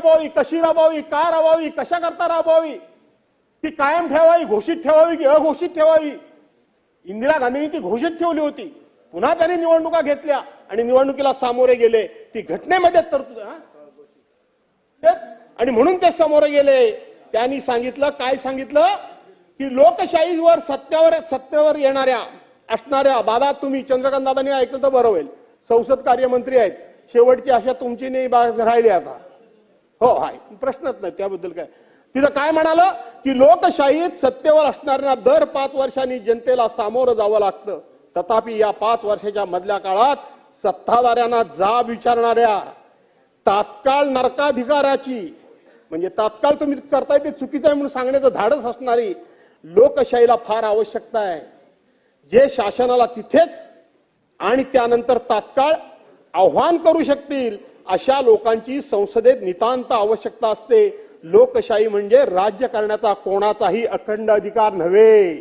राबवावी कशी राबवावी का राबवावी कशा करता राबवावी? ती कायम ठेवावी घोषित ठेवावी की अघोषित ठेवावी? इंदिरा गांधींनी ती घोषित ठेवली होती. पुन्हा त्यांनी निवडणुका घेतल्या आणि निवडणुकीला सामोरे गेले. ती घटनेमध्ये तरतूद आणि म्हणून ते समोर गेले. त्यांनी सांगितलं काय सांगितलं? की लोकशाहीवर सत्यावर सत्तेवर येणाऱ्या असणाऱ्या दादा तुम्ही चंद्रकांत दादांनी ऐकलं तर बरं होईल. संसद कार्यमंत्री आहेत. शेवटची आशा तुमची नाही बा- राहिली आता. हो हाय प्रश्नच नाही त्याबद्दल काय? तिथं काय म्हणालं? की लोकशाहीत सत्तेवर असणाऱ्यांना दर पाच वर्षांनी जनतेला सामोरं जावं लागतं. तथापि या पाच वर्षाच्या मधल्या काळात सत्ताधाऱ्यांना जाब विचारणाऱ्या तात्काळ नरकाधिकाराची म्हणजे तात्काळ तुम्ही करताय ते चुकीचं आहे म्हणून सांगण्याचं धाडस असणारी लोकशाहीला फार आवश्यकता आहे. जे शासनाला तिथेच आणि त्यानंतर तात्काळ आव्हान करू शकतील अशा लोकांची संसदेत नितांत आवश्यकता असते. लोकशाही म्हणजे राज्य करण्याचा कोणाचाही अखंड अधिकार नव्हे.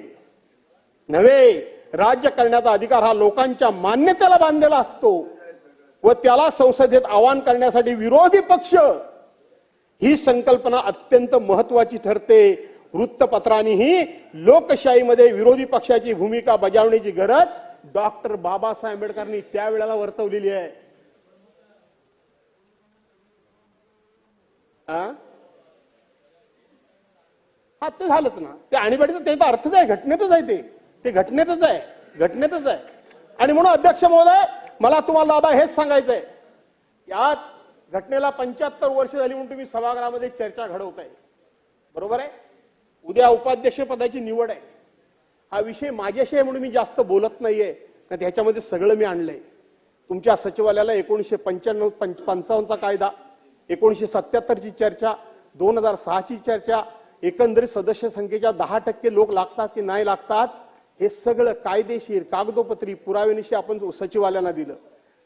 नव्हे. राज्य करण्याचा अधिकार हा लोकांच्या मान्यतेला बांधलेला असतो व त्याला संसदेत आवाहन करण्यासाठी विरोधी पक्ष ही संकल्पना अत्यंत महत्वाची ठरते. वृत्तपत्रांनीही लोकशाहीमध्ये विरोधी पक्षाची भूमिका बजावण्याची गरज डॉक्टर बाबासाहेब आंबेडकरांनी त्यावेळेला वर्तवलेली आहे. हा ते झालंच ना. ते आणीबाणीचं ते तर अर्थच आहे घटनेतच आहे ते. ते घटनेतच आहे घटनेतच आहे. आणि म्हणून अध्यक्ष महोदय मला तुम्हाला दादा हेच सांगायचंय. यात घटनेला पंच्याहत्तर वर्ष झाली म्हणून तुम्ही सभागृहामध्ये चर्चा घडवताय. बरोबर आहे? उद्या उपाध्यक्ष पदाची निवड आहे. हा विषय माझ्याशी आहे म्हणून मी जास्त बोलत नाहीये. नाही ह्याच्यामध्ये सगळं मी आणलंय. तुमच्या सचिवालयाला एकोणीशे पंच्याण्णव पंचावन्नचा कायदा एकोणीशे सत्याहत्तरची चर्चा दोन हजार सहाची चर्चा एकंदरीत सदस्य संख्येच्या दहा टक्के लोक लागतात की नाही लागतात हे सगळं कायदेशीर कागदोपत्री पुराव्यानिशी आपण सचिवालयाला दिलं.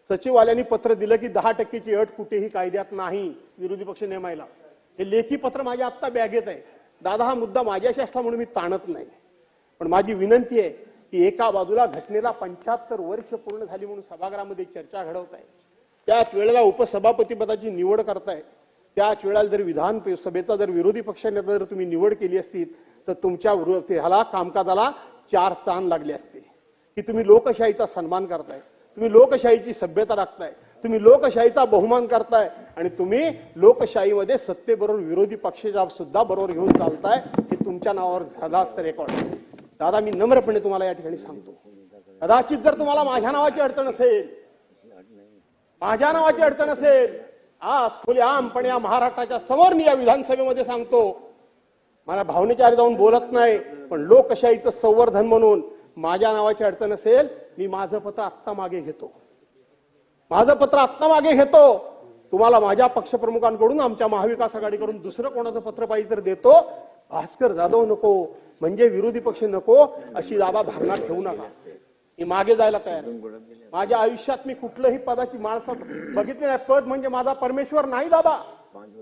सचिवालयाने पत्र दिलं की दहा टक्केची अट कुठेही कायद्यात नाही विरोधी पक्ष नेमायला. हे लेखी पत्र माझ्या आत्ता बॅगेत आहे. दादा हा मुद्दा माझ्याशी असला म्हणून मी ताणत नाही. पण माझी विनंती आहे की एका बाजूला घटनेला पंच्याहत्तर वर्ष पूर्ण झाली म्हणून सभागृहामध्ये चर्चा घडवत आहे त्याच वेळेला उपसभापती पदाची निवड करताय. त्याच वेळेला जर विधान सभेचा जर विरोधी पक्षाने जर तुम्ही निवड केली असती तर तुमच्या ह्याला कामकाजाला चार चांद लागले असते. की तुम्ही लोकशाहीचा सन्मान करताय. तुम्ही लोकशाहीची सभ्यता राखताय. तुम्ही लोकशाहीचा बहुमान करताय. आणि तुम्ही लोकशाहीमध्ये सत्तेबरोबर विरोधी पक्षाच्या सुद्धा बरोबर घेऊन चालताय हे तुमच्या नावावर झाला असतं रेकॉर्ड दादा मी नम्रपणे तुम्हाला या ठिकाणी सांगतो. कदाचित जर तुम्हाला माझ्या नावाची अडचण असेल माझ्या नावाची अडचण असेल आज खुलेआमपणे या महाराष्ट्राच्या समोर मी या विधानसभेमध्ये सांगतो मला भावनेच्या आधी जाऊन बोलत नाही पण लोकशाहीचं संवर्धन म्हणून माझ्या नावाची अडचण असेल मी माझं पत्र आत्ता मागे घेतो. माझं पत्र आत्ता मागे घेतो. तुम्हाला माझ्या पक्षप्रमुखांकडून आमच्या महाविकास आघाडीकडून दुसरं कोणाचं पत्र पाहिजे तर देतो. भास्कर जाधव नको म्हणजे विरोधी पक्ष नको अशी दादा धारणा ठेवू नका. मी मागे जायला तयार. माझ्या आयुष्यात मी कुठलंही पदाची माणसं बघितली नाही. पद म्हणजे माझा परमेश्वर नाही दादा.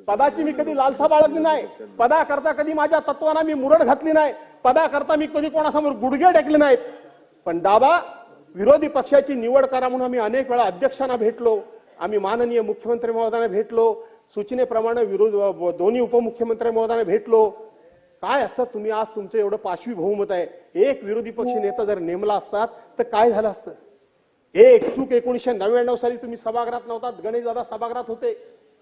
पदाची मी कधी लालसा बाळगली नाही. पदा करता कधी माझ्या तत्वाना मी मुरड घातली नाही. पदा करता मी कधी कोणासमोर गुडघे टेकले नाहीत. पण दादा विरोधी पक्षाची निवड करा म्हणून आम्ही अनेक वेळा अध्यक्षांना भेटलो. आम्ही माननीय मुख्यमंत्री महोदयांना भेटलो. सूचनेप्रमाणे विरोध दोन्ही उपमुख्यमंत्री महोदयांना भेटलो. काय असतात तुम्ही आज तुमचं एवढं पाशवी बहुमत आहे? एक विरोधी पक्ष नेता जर नेमला असतात तर काय झालं असतं? एक चूक एकोणीशे नव्याण्णव साली तुम्ही सभागृहात नव्हतात गणेश दादा सभागृहात होते.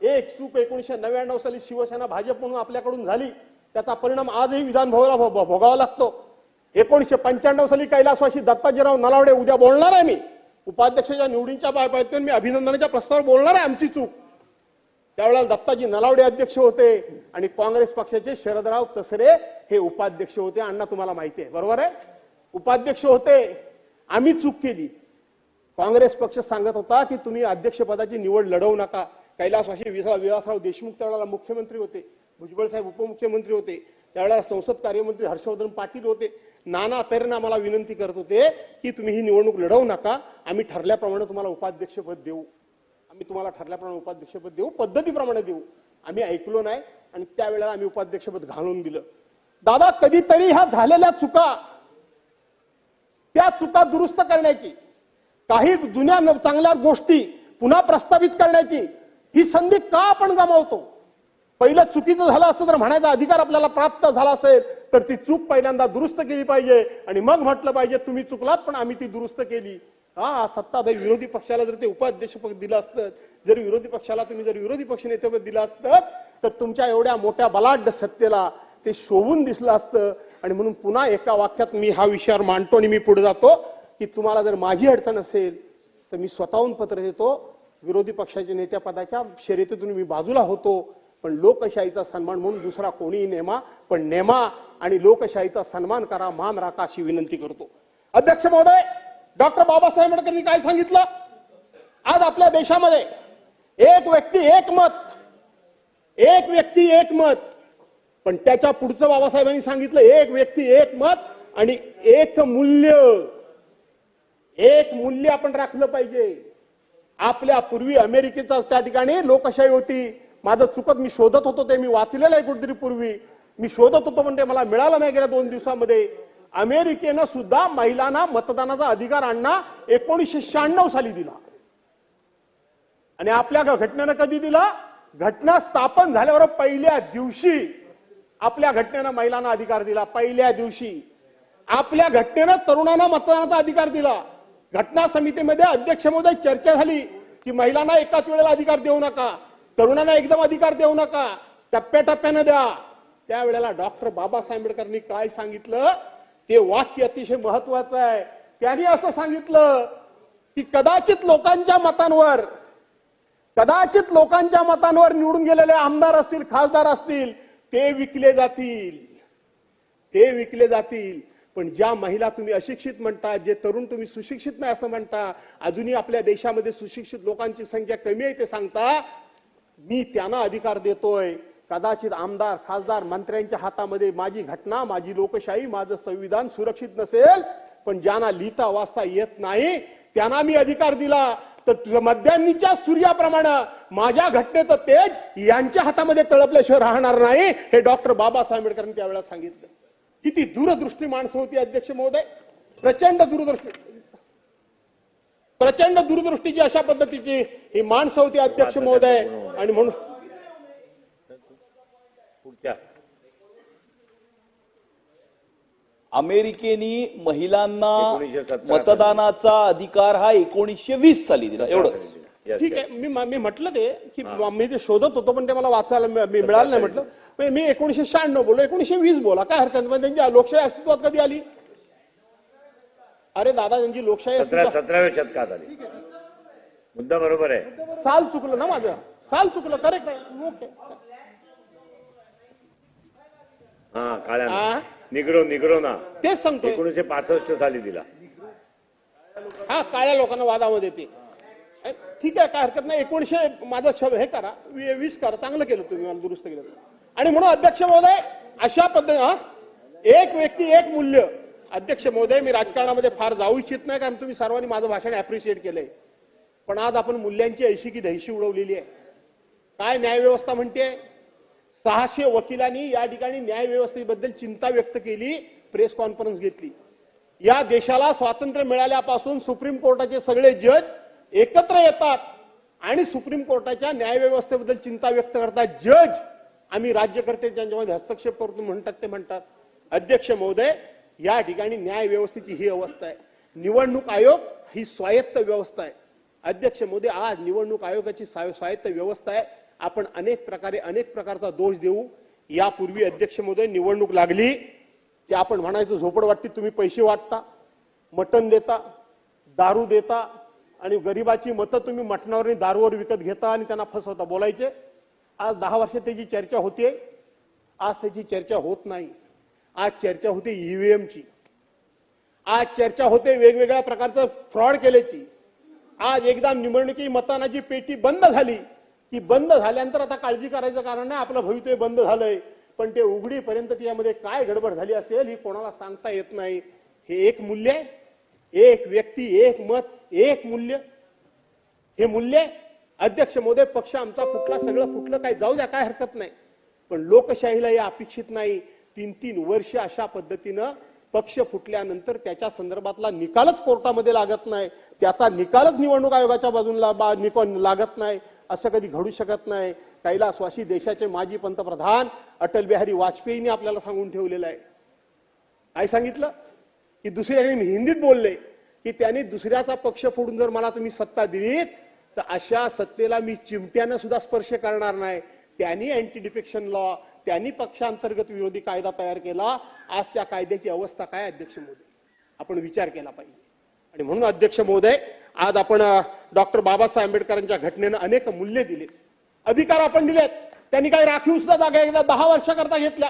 एक चूक एकोणीशे नव्याण्णव साली शिवसेना भाजप म्हणून आपल्याकडून झाली. त्याचा परिणाम आजही विधान भोगाला भोगावा लागतो. एकोणीशे पंच्याण्णव साली कैलासवासी दत्ताजीराव नलावडे उद्या बोलणार आहे मी. उपाध्यक्षाच्या निवडींच्या बाबतीत मी अभिनंदनाच्या प्रस्तावावर बोलणार आहे आमची चूक. त्यावेळेला दत्ताजी नलावडे अध्यक्ष होते आणि काँग्रेस पक्षाचे शरदराव तसरे हे उपाध्यक्ष होते. अण्णा तुम्हाला माहिती आहे. बरोबर आहे? उपाध्यक्ष होते. आम्ही चूक केली. काँग्रेस पक्ष सांगत होता की तुम्ही अध्यक्षपदाची निवड लढवू नका. कैलासवाशी विसा- विलासराव देशमुख त्यावेळेला मुख्यमंत्री होते. भुजबळ साहेब उपमुख्यमंत्री होते. त्यावेळेला संसद कार्यमंत्री हर्षवर्धन पाटील होते. नाना तऱ्हेनं मला विनंती करत होते की तुम्ही ही निवडणूक लढवू नका. आम्ही ठरल्याप्रमाणे तुम्हाला उपाध्यक्षपद देऊ. मी तुम्हाला ठरल्याप्रमाणे उपाध्यक्षपद देऊ पद्धतीप्रमाणे देऊ. आम्ही ऐकलो नाही आणि त्यावेळेला आम्ही उपाध्यक्षपद घालून दिलं. दादा कधीतरी ह्या झालेल्या चुका त्या चुका दुरुस्त करण्याची काही जुन्या चांगल्या गोष्टी पुन्हा प्रस्तावित करण्याची ही संधी का आपण गमावतो? पहिलं चुकीचं झालं असं जर म्हणायचा अधिकार आपल्याला प्राप्त झाला असेल तर ती चूक पहिल्यांदा दुरुस्त केली पाहिजे आणि मग म्हटलं पाहिजे तुम्ही चुकलात पण आम्ही ती दुरुस्त केली. हा सत्ताधारी विरोधी पक्षाला जर ते उपाध्यक्षपद दिलं असतं जर विरोधी पक्षाला तुम्ही जर विरोधी पक्ष नेतेपद दिलं असतं तर तुमच्या एवढ्या मोठ्या बलाढ्य सत्तेला ते शोभून दिसलं असतं. आणि म्हणून पुन्हा एका वाक्यात मी हा विषयावर मांडतो आणि मी पुढे जातो की तुम्हाला जर माझी अडचण असेल तर मी स्वतःहून पत्र देतो. विरोधी पक्षाच्या नेत्यापदाच्या शर्यतीतून मी बाजूला होतो. पण लोकशाहीचा सन्मान म्हणून दुसरा कोणीही नेमा पण नेमा आणि लोकशाहीचा सन्मान करा मान राखा अशी विनंती करतो. अध्यक्ष महोदय! डॉक्टर बाबासाहेब आंबेडकरांनी काय सांगितलं? आज आपल्या देशामध्ये एक व्यक्ती एक मत एक व्यक्ती एक मत पण त्याच्या पुढचं बाबासाहेबांनी सांगितलं एक व्यक्ती एक मत आणि एक मूल्य. एक मूल्य आपण राखलं पाहिजे. आपल्या पूर्वी अमेरिकेचा त्या ठिकाणी लोकशाही होती. माझं चुकत मी शोधत होतो ते मी वाचलेलं आहे कुठेतरी पूर्वी. मी शोधत होतो पण ते मला मिळालं नाही गेल्या दोन दिवसामध्ये. अमेरिकेनं सुद्धा महिलांना मतदानाचा अधिकार आणणं एकोणीसशे शहाण्णव साली दिला. आणि आपल्या घटनेनं कधी दिला? घटना स्थापन झाल्यावर पहिल्या दिवशी आपल्या घटनेनं महिलांना अधिकार दिला. पहिल्या दिवशी. आपल्या घटनेनं तरुणांना मतदानाचा अधिकार दिला. घटना समितीमध्ये अध्यक्ष महोदय चर्चा झाली की महिलांना एकाच वेळेला अधिकार देऊ नका. तरुणांना एकदम अधिकार देऊ नका. टप्प्याटप्प्यानं द्या. त्यावेळेला डॉक्टर बाबासाहेब आंबेडकरांनी काय सांगितलं? ते वाक्य अतिशय महत्वाचं आहे. त्यांनी असं सांगितलं की कदाचित लोकांच्या मतांवर कदाचित लोकांच्या मतांवर निवडून गेलेले आमदार असतील खासदार असतील ते विकले जातील. ते विकले जातील. पण ज्या महिला तुम्ही अशिक्षित म्हणता जे तरुण तुम्ही सुशिक्षित नाही असं म्हणता अजूनही आपल्या देशामध्ये सुशिक्षित लोकांची संख्या कमी आहे ते सांगता मी त्यांना अधिकार देतोय. कदाचित आमदार खासदार मंत्र्यांच्या हातामध्ये माझी घटना माझी लोकशाही माझं संविधान सुरक्षित नसेल पण ज्यांना लिहिता वाचता येत नाही त्यांना मी अधिकार दिला. तर मध्यान्नीच्या सूर्याप्रमाणे माझ्या घटनेचं तेज यांच्या हातामध्ये तळपल्याशिवाय राहणार नाही हे डॉक्टर बाबासाहेब आंबेडकरांनी त्यावेळेला सांगितलं. किती दूरदृष्टी माणसं होती अध्यक्ष महोदय. प्रचंड दूरदृष्टी. प्रचंड दूरदृष्टीची अशा पद्धतीची ही माणसं होती अध्यक्ष महोदय. आणि म्हणून अमेरिकेने महिलांना 1917 मतदानाचा अधिकार हा एकोणीसशे वीस साली दिला. एवढंच. ठीक. आहे मी मी म्हटलं ते की मी ते शोधत होतो पण ते मला वाचायला मिळालं नाही म्हटलं. पण मी एकोणीशे शहाण्णव बोललो एकोणीशे वीस बोला काय हरकत नाही त्यांची लोकशाही अस्तित्वात कधी आली? अरे दादा त्यांची लोकशाही सतराव्या शतकात आली. मुद्दा बरोबर आहे. साल चुकलं ना माझं? साल चुकलं करेक्ट आहे. ओके हा काळ्या. निग्रो निग्रो ना. तेच सांगतोय. एकोणीशे पासष्ट साली दिला. हा काळ्या लोकांना वादामध्ये ते अ, ठीक आहे काय हरकत नाही. एकोणीशे माझं शब हे करा. वी- वीस करा. चांगलं केलं तुम्ही मला दुरुस्त केलं. आणि म्हणून अध्यक्ष महोदय अशा पद्धती एक व्यक्ती एक मूल्य. अध्यक्ष महोदय मी राजकारणामध्ये फार जाऊ इच्छित नाही कारण तुम्ही सर्वांनी माझं भाषण अप्रिशिएट केलंय. पण आज आपण मूल्यांची ऐशी की दहिशी उडवलेली आहे. काय न्यायव्यवस्था म्हणते सहाशे वकिलांनी या ठिकाणी न्यायव्यवस्थेबद्दल चिंता व्यक्त केली प्रेस कॉन्फरन्स घेतली. या देशाला स्वातंत्र्य मिळाल्यापासून सुप्रीम कोर्टाचे सगळे जज एकत्र येतात आणि सुप्रीम कोर्टाच्या न्यायव्यवस्थेबद्दल चिंता व्यक्त करतात. जज आम्ही राज्यकर्ते ज्यांच्यामध्ये हस्तक्षेप करतो म्हणतात ते म्हणतात. अध्यक्ष महोदय या ठिकाणी न्याय व्यवस्थेची ही अवस्था आहे. निवडणूक आयोग ही स्वायत्त व्यवस्था आहे. अध्यक्ष मोदी आज निवडणूक आयोगाची स्वायत्त व्यवस्था आहे. आपण अनेक प्रकारे अनेक प्रकारचा दोष देऊ. यापूर्वी अध्यक्ष महोदय निवडणूक लागली की आपण म्हणायचं झोपडवाटीत तुम्ही पैसे वाटता मटण देता दारू देता आणि गरिबाची मतं तुम्ही मटणावर आणि दारूवर विकत घेता आणि त्यांना फसवता. बोलायचे आज दहा वर्ष त्याची चर्चा होते आज त्याची चर्चा होत नाही. आज चर्चा होते ईव्हीएमची आज चर्चा होते वेगवेगळ्या प्रकारचं फ्रॉड केल्याची. आज एकदा निवडणुकी मतदानाची पेटी बंद झाली. ती बंद झाल्यानंतर आता काळजी करायचं कारण नाही आपलं भवितव्य बंद झालंय. पण ते उघडीपर्यंत यामध्ये काय गडबड झाली असेल ही कोणाला सांगता येत नाही. हे एक मूल्य आहे. एक व्यक्ती एक मत एक मूल्य. हे मूल्य अध्यक्ष मोदय पक्ष आमचा फुटला सगळं फुटलं काय जाऊ द्या काय हरकत नाही. पण लोकशाहीला हे अपेक्षित नाही. तीन तीन वर्ष अशा पद्धतीनं पक्ष फुटल्यानंतर त्याच्या संदर्भातला निकालच कोर्टामध्ये लागत नाही. त्याचा निकालच निवडणूक आयोगाच्या बाजूला बा- लागत नाही. असं कधी घडू शकत नाही. कैलासवासी देशाचे माजी पंतप्रधान अटल बिहारी वाजपेयींनी आपल्याला सांगून ठेवलेलं आहे. काय सांगितलं की दुसऱ्याने हिंदीत बोलले की त्यांनी दुसऱ्याचा पक्ष फोडून जर मला तुम्ही सत्ता दिलीत तर अशा सत्तेला मी चिमट्यानं सुद्धा स्पर्श करणार नाही. त्यांनी अँटी डिफेक्शन लॉ त्यांनी पक्षांतर्गत विरोधी कायदा तयार केला. आज त्या कायद्याची अवस्था काय अध्यक्ष मोदी? आपण विचार केला पाहिजे. आणि म्हणून अध्यक्ष महोदय आज आपण डॉक्टर बाबासाहेब आंबेडकरांच्या घटनेनं अनेक मूल्य दिले. अधिकार आपण दिलेत. त्यांनी काही राखीव सुद्धा जागा एकदा दहा वर्षाकरता घेतल्या.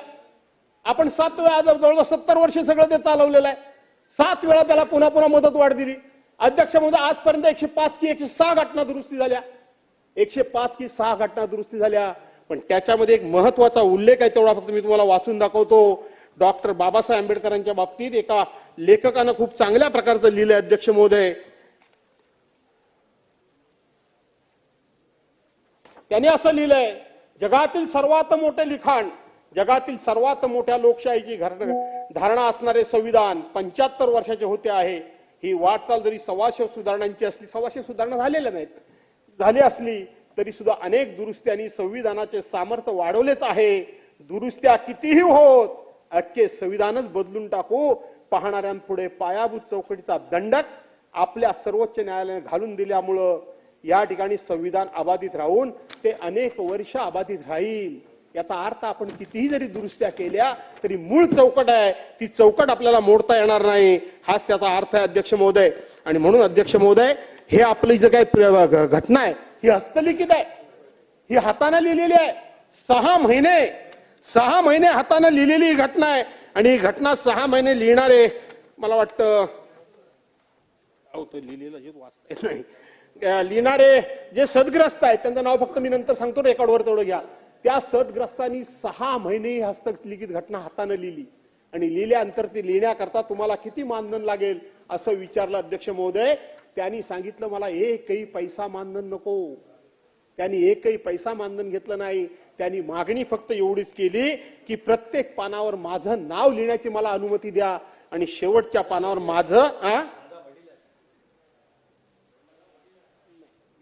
आपण सात वेळा जवळजवळ सत्तर वर्ष सगळं ते चालवलेलं आहे. सात वेळा त्याला पुन्हा पुन्हा मदत वाढ दिली. अध्यक्ष महोदय आजपर्यंत एकशे पाच की एकशे सहा घटना दुरुस्ती झाल्या. एकशे पाच की सहा घटना दुरुस्ती झाल्या. पण त्याच्यामध्ये एक महत्त्वाचा उल्लेख आहे तेवढा फक्त मी तुम्हाला वाचून दाखवतो. डॉक्टर बाबासाहेब आंबेडकरांच्या बाबतीत एका लेखकानं खूप चांगल्या प्रकारचं लिहिलंय अध्यक्ष महोदय. त्यांनी असं लिहिलंय जगातील सर्वात मोठे लिखाण जगातील सर्वात मोठ्या लोकशाहीची धारणा असणारे संविधान पंच्याहत्तर वर्षाचे होते आहे. ही वाटचाल जरी सव्वाशे सुधारणांची असली सव्वाशे सुधारणा झालेल्या नाहीत. झाली असली तरी सुद्धा अनेक दुरुस्त्यांनी संविधानाचे सामर्थ्य वाढवलेच आहे. दुरुस्त्या कितीही होत अख्खे संविधानच बदलून टाकू. पाहणाऱ्यांपुढे पायाभूत चौकटीचा दंडक आपल्या सर्वोच्च न्यायालयाने घालून दिल्यामुळं या ठिकाणी संविधान अबाधित राहून ते अनेक वर्ष अबाधित राहील. याचा अर्थ आपण कितीही जरी दुरुस्त्या केल्या तरी मूळ चौकट आहे. ती चौकट आपल्याला मोडता येणार नाही. हाच त्याचा अर्थ आहे अध्यक्ष महोदय. आणि म्हणून अध्यक्ष महोदय हे आपली जे काही घटना आहे ही हस्तलिखित आहे. ही हाताने लिहिलेली आहे. सहा महिने सहा महिने हाताने लिहिलेली ही घटना आहे. आणि ही घटना सहा महिने लिहिणारे मला वाटतं लिहिलेलं वाचता येत नाही. लिहिणारे जे सदग्रस्त आहेत त्यांचं नाव फक्त मी नंतर सांगतो रेकॉर्डवर तेवढं घ्या. त्या सदग्रस्तांनी सहा महिने ही हस्तलिखित घटना हातानं लिहिली. आणि लिहिल्यानंतर ती लिहिण्याकरता तुम्हाला किती मानधन लागेल असं विचारलं अध्यक्ष महोदय. त्यांनी सांगितलं मला एकही पैसा मानधन नको. त्यांनी एकही पैसा मानधन घेतलं नाही. त्यांनी मागणी फक्त एवढीच केली की प्रत्येक पानावर माझं नाव लिहिण्याची मला अनुमती द्या. आणि शेवटच्या पानावर माझं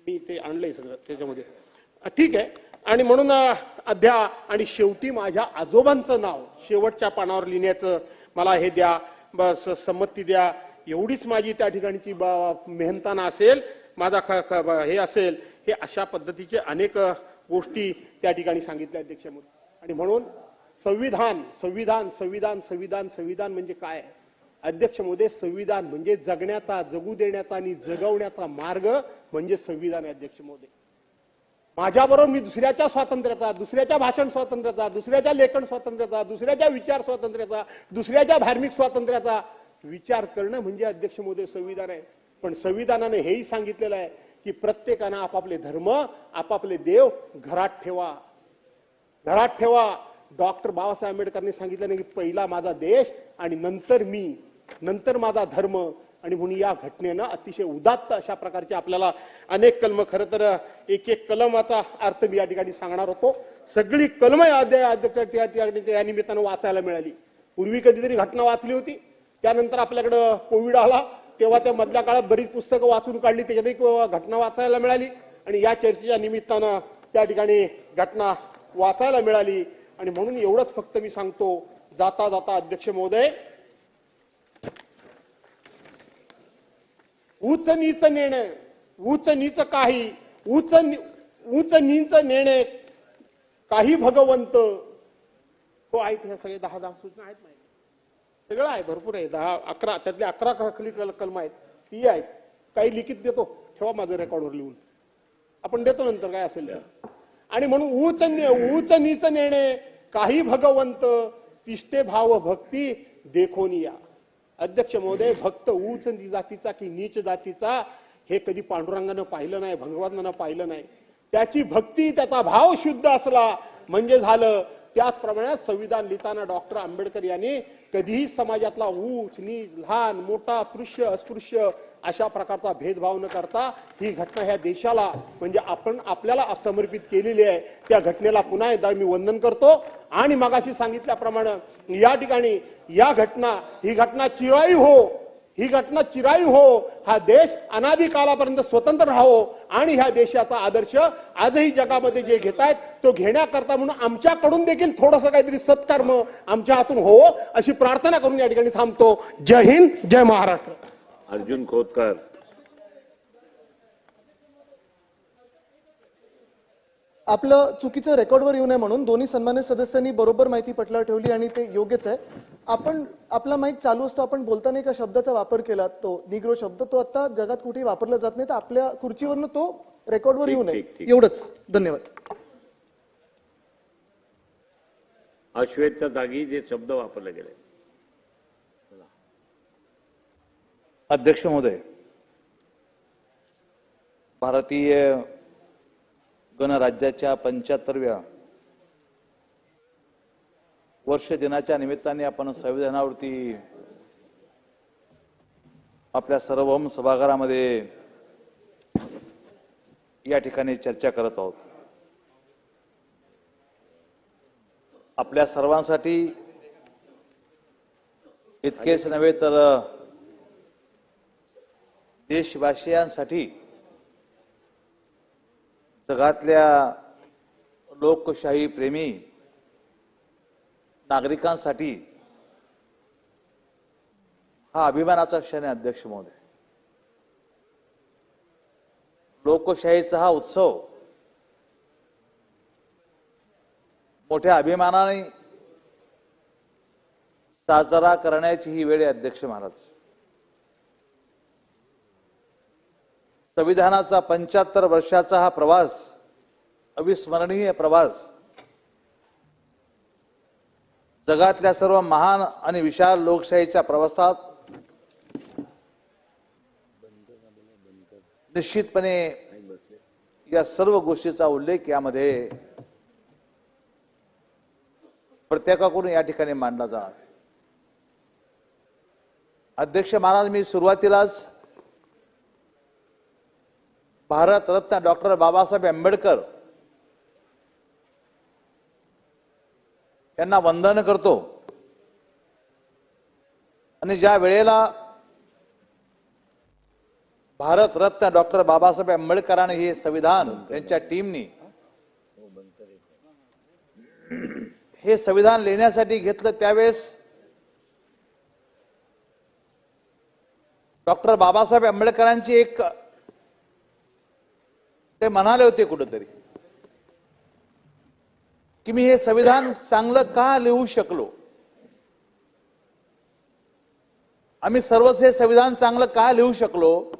मी ते आणलंय सगळं त्याच्यामध्ये. ठीक आहे. आणि म्हणून अध्या आणि शेवटी माझ्या आजोबांचं नाव शेवटच्या पानावर लिहिण्याचं मला हे द्या बस संमती द्या. एवढीच माझी त्या ठिकाणची ब- मेहनताना असेल माझा ख- ख- हे असेल हे अशा पद्धतीचे अनेक गोष्टी त्या ठिकाणी सांगितल्या अध्यक्ष आणि म्हणून संविधान संविधान संविधान संविधान संविधान म्हणजे काय? अध्यक्ष मोदी संविधान म्हणजे जगण्याचा जगू देण्याचा आणि जगवण्याचा मार्ग म्हणजे संविधान अध्यक्ष मोदी माझ्याबरोबर मी दुसऱ्याच्या स्वातंत्र्याचा दुसऱ्याच्या भाषण स्वातंत्र्याचा दुसऱ्याच्या लेखन स्वातंत्र्याचा दुसऱ्याच्या विचार स्वातंत्र्याचा दुसऱ्याच्या धार्मिक स्वातंत्र्याचा विचार करणं म्हणजे अध्यक्ष मोदी संविधान आहे. पण संविधानाने हेही सांगितलेलं आहे की प्रत्येकानं आपापले धर्म आपापले देव घरात ठेवा. घरात ठेवा. डॉक्टर बाबासाहेब आंबेडकरने सांगितलं नाही की पहिला माझा देश आणि नंतर मी. नंतर माझा धर्म आणि म्हणून या घटनेनं अतिशय उदात्त अशा प्रकारचे आपल्याला अनेक कलम खरं तर एक एक कलमाचा अर्थ मी या ठिकाणी सांगणार होतो. सगळी कलम या अध्याय- निमित्तानं वाचायला मिळाली. पूर्वी कधीतरी घटना वाचली होती. त्यानंतर आपल्याकडं कोविड आला. तेव्हा त्या मधल्या काळात बरीच पुस्तकं वाचून काढली. त्याच्यात एक घटना वाचायला मिळाली. आणि या चर्चेच्या निमित्तानं त्या ठिकाणी घटना वाचायला मिळाली. आणि म्हणून एवढंच फक्त मी सांगतो. जाता जाता अध्यक्ष महोदय उच नीच नेणं उच नीच काही उच उच नीच नेणे काही भगवंत. हो आहेत ह्या सगळे दहा दहा सूचना आहेत माहिती सगळं आहे भरपूर आहे. दहा अकरा त्यातले अकरा खली कलम आहेत. ती आहेत. काही लिखित देतो. ठेवा माझं रेकॉर्डवर लिहून. आपण देतो नंतर काय असेल आणि म्हणून उच नि- उच नीच नेणे काही भगवंत तिष्ठे भाव भक्ती देखोनिया. अध्यक्ष महोदय भक्त उच नी जातीचा की नीच जातीचा हे कधी पांडुरंगानं पाहिलं नाही भगवानानं पाहिलं नाही. त्याची भक्ती त्याचा भाव शुद्ध असला म्हणजे झालं त्याचप्रमाणे संविधान लिहिताना डॉक्टर आंबेडकर यांनी कधीही समाजातला ऊच नीच लहान मोठा दृश्य अस्पृश्य अशा प्रकारचा भेदभाव न करता ही घटना ह्या देशाला म्हणजे आपण आपल्याला समर्पित केलेली आहे. त्या घटनेला पुन्हा एकदा मी वंदन करतो. आणि मगाशी सांगितल्याप्रमाणे या ठिकाणी या घटना ही घटना चिराई हो ही घटना चिरायू हो हा देश अनादी कालापर्यंत स्वतंत्र राहो आणि ह्या देशाचा आदर्श आजही जगामध्ये जे घेतायत तो घेण्याकरता म्हणून आमच्याकडून देखील थोडंसं काहीतरी सत्कर्म आमच्या हातून हो अशी प्रार्थना करून या ठिकाणी थांबतो. जय हिंद जय महाराष्ट्र. अर्जुन खोतकर. आपलं चुकीचं रेकॉर्डवर येऊ नये म्हणून दोन्ही सन्मान्य सदस्यांनी बरोबर माहिती पटलावर ठेवली आणि ते योग्यच आहे. आपण आपला माईक चालू असतो आपण बोलताना एका शब्दाचा वापर केला तो निग्रो शब्द तो आता जगात कुठेही वापरला जात नाही तर आपल्या खुर्चीवरनं तो रेकॉर्डवर येऊ नये. एवढंच. धन्यवाद. अश्वेतच्या जागी जे शब्द वापरले गेले. अध्यक्ष महोदय भारतीय गणराज्याच्या पंच्याहत्तरव्या वर्ष दिनाच्या निमित्ताने आपण संविधानावरती आपल्या सर्वम सभागारामध्ये या ठिकाणी चर्चा करत आहोत. आपल्या सर्वांसाठी इतकेच नव्हे तर देशवासियांसाठी जगातल्या लोकशाही प्रेमी नागरिकांसाठी हा अभिमानाचा क्षण आहे अध्यक्ष महोदय. लोकशाहीचा हा उत्सव मोठ्या अभिमानाने साजरा करण्याची ही वेळ आहे अध्यक्ष महाराज. संविधानाचा पंच्याहत्तर वर्षाचा हा प्रवास अविस्मरणीय प्रवास जगातल्या सर्व महान आणि विशाल लोकशाहीच्या प्रवासात निश्चितपणे या सर्व गोष्टीचा उल्लेख यामध्ये प्रत्येकाकडून या ठिकाणी मांडला जाणार. अध्यक्ष महाराज मी सुरुवातीलाच भारतरत्न डॉक्टर बाबासाहेब आंबेडकर यांना वंदन करतो. आणि ज्या वेळेला भारतरत्न डॉक्टर बाबासाहेब आंबेडकरांनी हे संविधान त्यांच्या टीमनी हे संविधान लिहिण्यासाठी घेतलं त्यावेळेस डॉक्टर बाबासाहेब आंबेडकरांची एक ते म्हणाले होते कुठंतरी की मी हे संविधान चांगलं का लिहू शकलो? आम्ही सर्वच हे संविधान चांगलं का लिहू शकलो?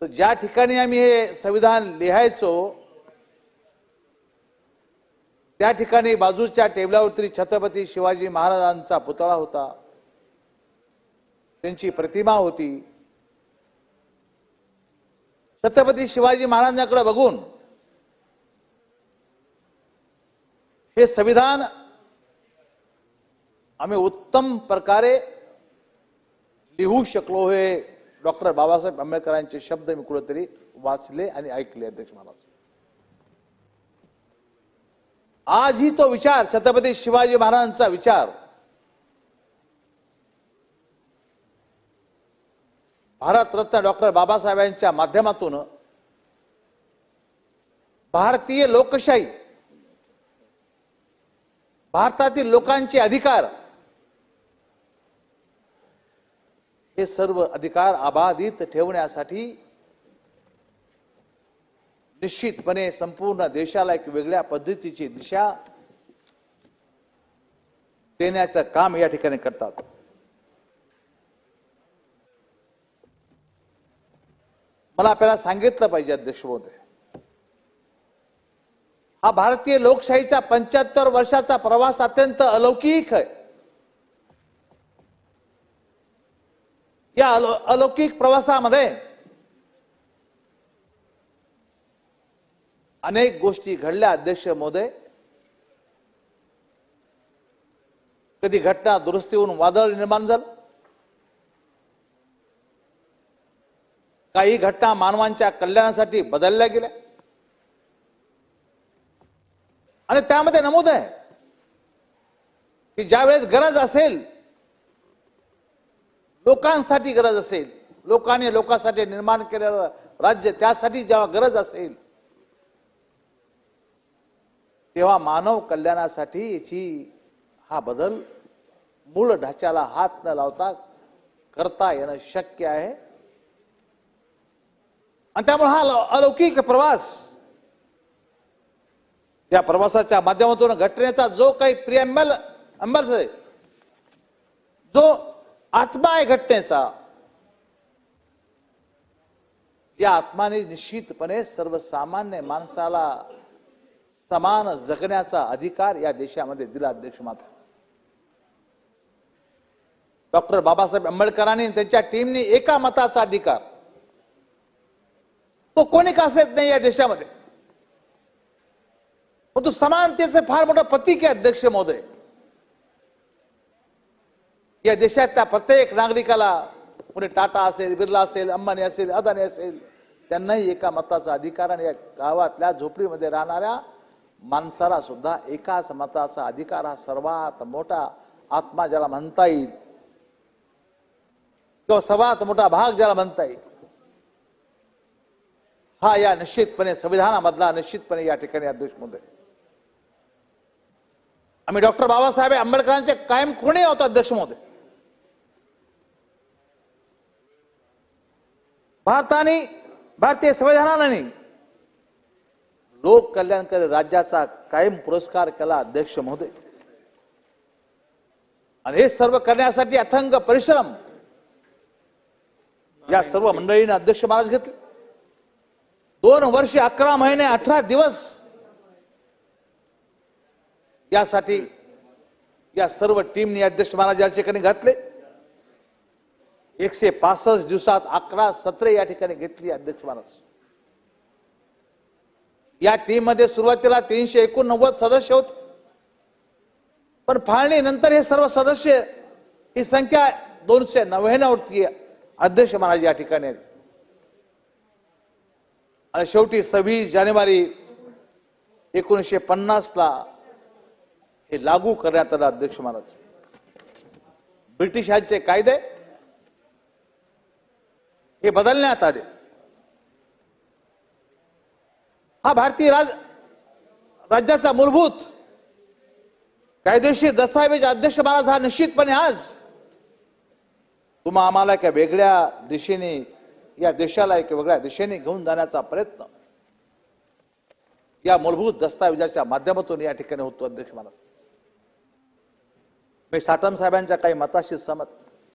तर ज्या ठिकाणी आम्ही हे संविधान लिहायचो त्या ठिकाणी बाजूच्या टेबलावरती छत्रपती शिवाजी महाराजांचा पुतळा होता. त्यांची प्रतिमा होती. छत्रपती शिवाजी महाराजांकडे बघून हे संविधान आम्ही उत्तम प्रकारे लिहू शकलो हे डॉक्टर बाबासाहेब आंबेडकरांचे शब्द मी कुठेतरी वाचले आणि ऐकले अध्यक्ष महाराज आजही तो विचार छत्रपती शिवाजी महाराजांचा विचार भारतरत्न डॉक्टर बाबासाहेबांच्या माध्यमातून भारतीय लोकशाही भारतातील लोकांचे अधिकार हे सर्व अधिकार अबाधित ठेवण्यासाठी निश्चितपणे संपूर्ण देशाला एक वेगळ्या पद्धतीची दिशा देण्याचं काम या ठिकाणी करतात. मला आपल्याला सांगितलं पाहिजे अध्यक्ष महोदय. हा भारतीय लोकशाहीचा पंच्याहत्तर वर्षाचा प्रवास अत्यंत अलौकिक आहे. या अलो- अलौकिक प्रवासामध्ये अनेक गोष्टी घडल्या अध्यक्ष महोदय. कधी घटना दुरुस्ती होऊन वादळ निर्माण झालं. काही घटना मानवांच्या कल्याणासाठी बदलल्या गेल्या. आणि त्यामध्ये नमूद आहे की ज्यावेळेस गरज असेल लोकांसाठी गरज असेल लोकांनी लोकांसाठी निर्माण केलेलं राज्य त्यासाठी जेव्हा गरज असेल तेव्हा मानव कल्याणासाठी याची हा बदल मूळ ढाच्याला हात न लावता करता येणं शक्य आहे. आणि त्यामुळे हा अलौकिक प्रवास या प्रवासाच्या माध्यमातून घटनेचा जो काही प्रियंबल अंबल आहे जो आत्मा आहे घटनेचा या आत्माने निश्चितपणे सर्वसामान्य माणसाला समान जगण्याचा अधिकार या देशामध्ये दिला अध्यक्ष माता. डॉक्टर बाबासाहेब आंबेडकरांनी त्यांच्या टीमने एका मताचा अधिकार. तो कोणी का येत नाही या देशामध्ये? पण तो समानतेचे फार मोठं प्रतीक आहे अध्यक्ष महोदय. या देशातल्या प्रत्येक नागरिकाला पुणे टाटा असेल बिर्ला असेल अंबानी असेल अदानी असेल त्यांनाही एका मताचा अधिकार आणि या गावातल्या झोपडीमध्ये राहणाऱ्या माणसाला सुद्धा एकाच मताचा अधिकार हा सर्वात मोठा आत्मा ज्याला म्हणता येईल किंवा सर्वात मोठा भाग ज्याला म्हणता येईल. हा या निश्चितपणे संविधानामधला निश्चितपणे या ठिकाणी अध्यक्ष महोदय आम्ही डॉक्टर बाबासाहेब आंबेडकरांचे कायम कोणी होतो अध्यक्ष महोदय भारताने भारतीय संविधानाने लोक कल्याणकारी राज्याचा कायम पुरस्कार केला अध्यक्ष महोदय आणि हे सर्व करण्यासाठी अथंग परिश्रम या सर्व मंडळीने अध्यक्ष महाराज घेतले. दोन वर्ष अकरा महिने अठरा दिवस यासाठी या सर्व टीमने अध्यक्ष महाराज या ठिकाणी घातले. एकशे पासष्ट दिवसात अकरा सत्रे या ठिकाणी घेतली अध्यक्ष महाराज. या टीममध्ये सुरुवातीला तीनशे एकोणनव्वद सदस्य होते. पण फाळणी नंतर हे सर्व सदस्य ही संख्या दोनशे नव्याण्णववरती अध्यक्ष महाराज या ठिकाणी आले. आणि शेवटी सव्वीस जानेवारी एकोणीसशे पन्नासला हे लागू करण्यात आलं अध्यक्ष महाराज. ब्रिटिशांचे कायदे हे बदलण्यात आले. हा भारतीय राज राज्याचा मूलभूत कायदेशीर दस्तावेज अध्यक्ष महाराज हा निश्चितपणे आज तुम्हा आम्हाला एका वेगळ्या दिशेने या देशाला एक वेगळ्या दिशेने घेऊन जाण्याचा प्रयत्न. या मूलभूत दस्तावेजाच्या माध्यमातून या ठिकाणी होतो अध्यक्ष मला मी साटम साहेबांच्या काही मताशी सहमत